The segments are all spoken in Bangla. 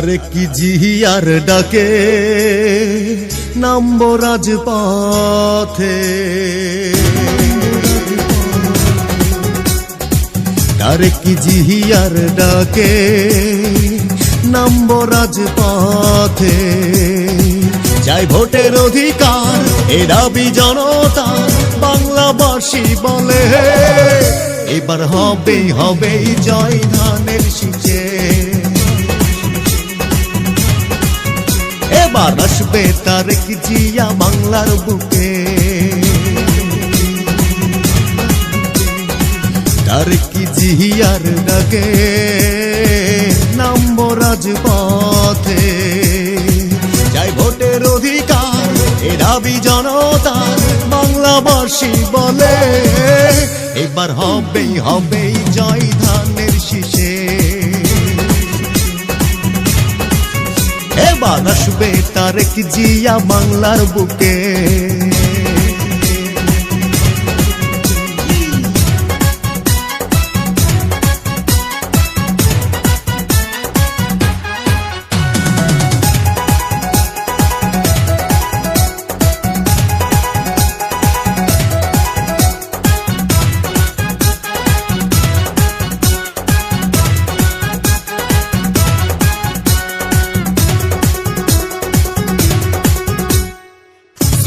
তারে কি জিহিয়ার ডাকে? নাম্ব রাজপথে। তারে কি জিহিয়ার ডাকে? নাম্ব রাজপথে। যাই ভোটের অধিকার, এ দাবি জনতা, বাংলাবাসী বলে। এবার হবে হবে জয় ধানের শীষে এবার আসবে তারেক জিয়া বাংলার বুকে। তারেক জিয়ার ডাকে নাম্ব রাজপথে। যাই ভোটের অধিকার, এ দাবি জনতার, বাংলাবাসী বলে। এবার হবেই হবেই জয় আসবে তারেক জিয়া বাংলার বুকে?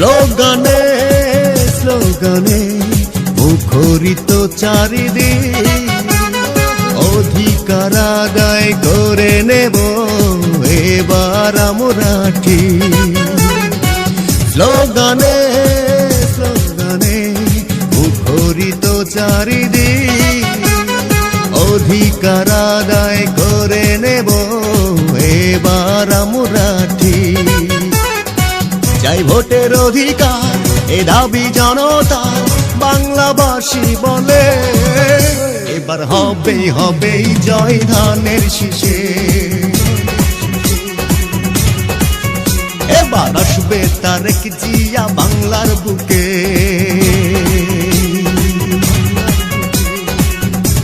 স্লোগানে স্লোগানে মুখরিত চারিদিক অধিকার আদায় করে নেব, এবার আমরা ঠিক স্লোগানে স্লোগানে মুখরিত চারিদিক অধিকার আদায় করে নেব, এবার আমরা চাই ভোটের অধিকার, এ দাবি জনতা, বাংলাবাসী বলে। এবার হবে হবে জয় ধানের শীষে। এবার আসবে তারেক জিয়া বাংলার বুকে।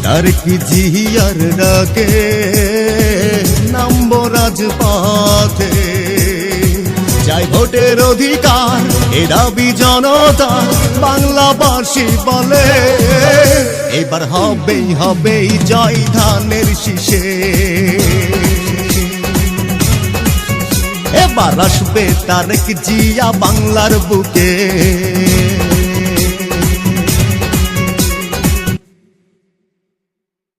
তার তারেক জিয়ার ডাকে নাম্ব রাজপথে। চাই ভোটের অধিকার, এ দাবি জনতা বাংলাবাসী বলে। এবার হবেই হবেই জয় ধানের শীষে। এবার আসবে তারেক জিয়া বাংলার বুকে।